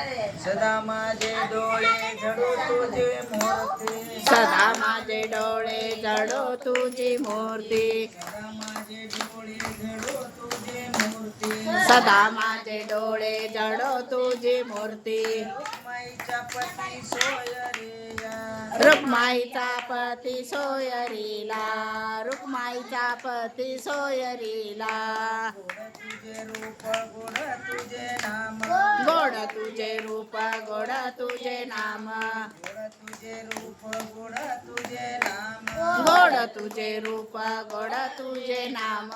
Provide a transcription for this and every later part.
सदा माझे डोळे झडू तुझे मूर्ती. सदा माझे डोळे जडो तुझी मूर्ती. सदा माझे डोळे झडू तुझे मूर्ती. सदा माझे डोळे जडो तुझी मूर्ती. माईच्या पती सोयरिया रुक्माईचा पती सोयरीला. रुक्माईचा पती सोयरीला. गोड तुझे रूप गोड तुझे नाम. गोड तुझे रूप गोड तुझे नाम. गोड तुझे रूप गोड तुझे नाम.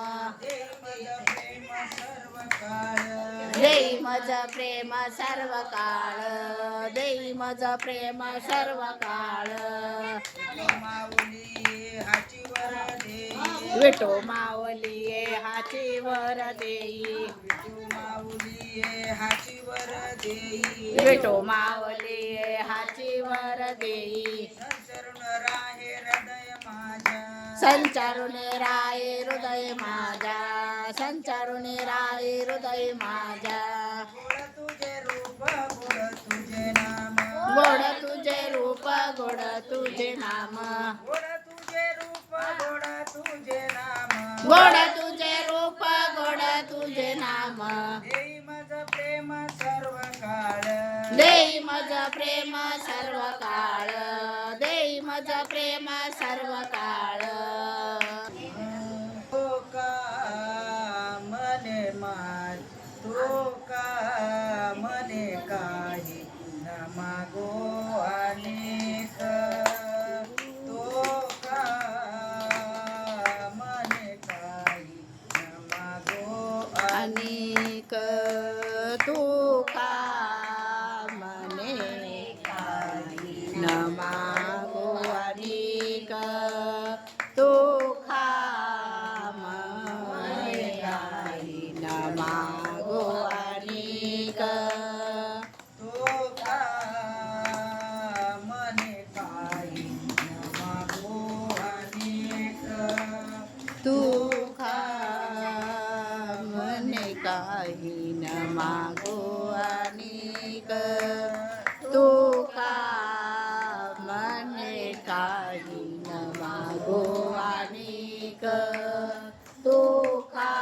देई मज प्रेम सर्व काळ देई मज प्रेम सर्व काळ माऊली हाची वर देई. विठो मावली हाची वर देई. माऊली हाची वर देई. विठो मावली हाची वर देई. संचरण राहे हृदय माझ्या. संचारून राय हृदय माझ्या. संचारून राय हृदय माझ्या. गोड तुझे रूप गोड तुझे नाम. गोड तुझे रूप गोड तुझे नाम. गोड तुझे रूप गोड तुझे नाम. गोड तुझे रूप गोड तुझे नाम देई मज प्रेम सर्व काळ देई मज प्रेम सर्व काळ देई मज प्रेम सर्व काळ तो का मने मार तो का मने काही न मागो अनेक. तो का मने काही न मागो अनेक. खा मने काही न मागो अनेक तू का मने काही न मागो अनेक तू का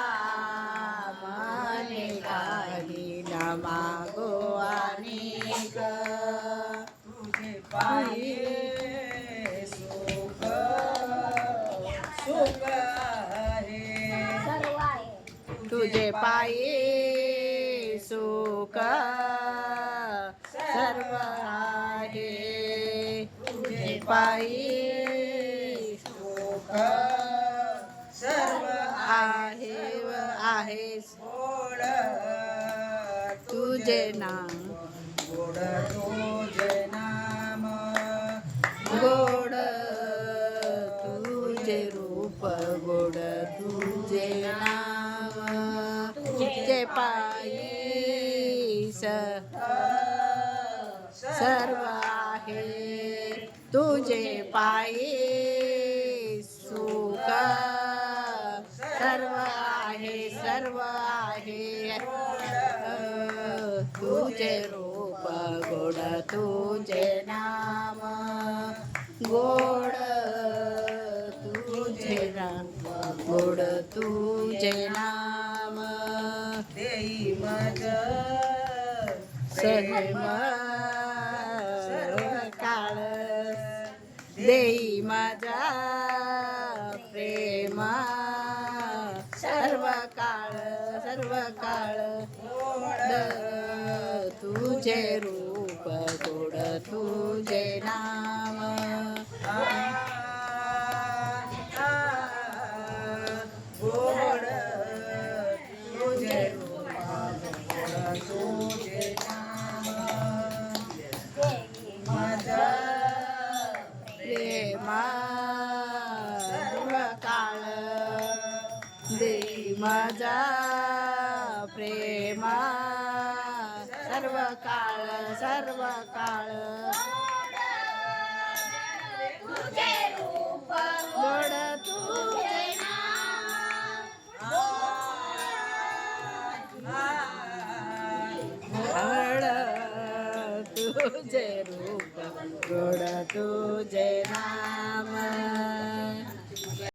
मने काही न मागो अनेक तुझे पाये सुख सुख तुझे पायी सुख सर्व आहे. तुझे पायी सुख सर्व आहे व आहेस गोड तुझे नाम गोड तुझे नाम. गोड तुझे रूप गोड तुझे नाम. तुझे पायी स- सर्व आहे. तुझे पायी सुख सर्व आहे सर्व आहे. तुझे रूप गोड तुझे नाम गोड तुझे नाम गोड तुझे नाम सर्व काळ देई माझा प्रेम. सर्व काळ सर्व काळ तुझे रूप गोड तुझे नाम देई माझा प्रेमा. सर्व काळ सर्व काळ. गोड तुझे हळ तुझे रूप गोड तुझे नाव